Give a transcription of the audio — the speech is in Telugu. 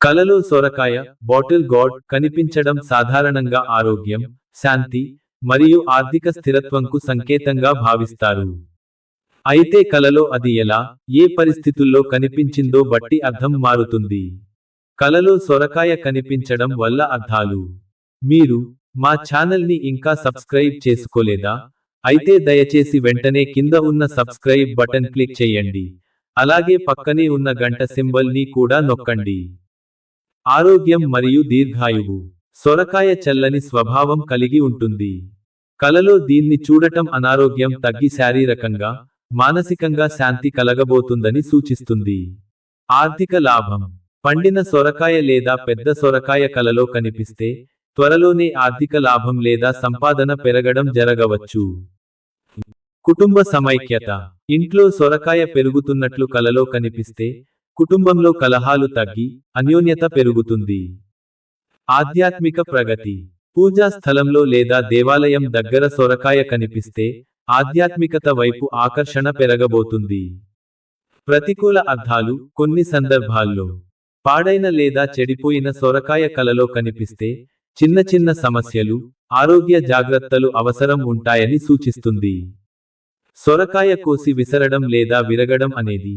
కలలో సొరకాయ బాటిల్ గాడ్ కనిపించడం సాధారణంగా ఆరోగ్యం శాంతి మరియు ఆర్థిక స్థిరత్వంకు సంకేతంగా భావిస్తారు. అయితే కలలో అది ఎలా ఏ పరిస్థితుల్లో కనిపించిందో బట్టి అర్థం మారుతుంది. కలలో సొరకాయ కనిపించడం వల్ల అర్థాలు. మీరు మా ఛానల్ని ఇంకా సబ్స్క్రైబ్ చేసుకోలేదా? అయితే దయచేసి వెంటనే కింద ఉన్న సబ్స్క్రైబ్ బటన్ క్లిక్ చేయండి. అలాగే పక్కనే ఉన్న గంట సింబల్ని కూడా నొక్కండి. ఆరోగ్యం మరియు దీర్ఘాయువు. సొరకాయ చల్లని స్వభావం కలిగి ఉంటుంది. కలలో దీన్ని చూడటం అనారోగ్యం తగ్గి శారీరకంగా మానసికంగా శాంతి కలగబోతుందని సూచిస్తుంది. ఆర్థిక లాభం. పండిన సొరకాయ లేదా పెద్ద సొరకాయ కలలో కనిపిస్తే త్వరలోనే ఆర్థిక లాభం లేదా సంపాదన పెరగడం జరగవచ్చు. కుటుంబ సమైక్యత. ఇంట్లో సొరకాయ పెరుగుతున్నట్లు కలలో కనిపిస్తే కుటుంబంలో కలహాలు తగ్గి అన్యోన్యత పెరుగుతుంది. ఆధ్యాత్మిక ప్రగతి. పూజా స్థలంలో లేదా దేవాలయం దగ్గర సొరకాయ కనిపిస్తే ఆధ్యాత్మికత వైపు ఆకర్షణ పెరగబోతుంది. ప్రతికూల అర్థాలు కొన్ని సందర్భాల్లో పాడైన లేదా చెడిపోయిన సొరకాయ కలలో కనిపిస్తే చిన్న చిన్న సమస్యలు ఆరోగ్య జాగ్రత్తలు అవసరం ఉంటాయని సూచిస్తుంది. సొరకాయ కోసి విసరడం లేదా విరగడం అనేది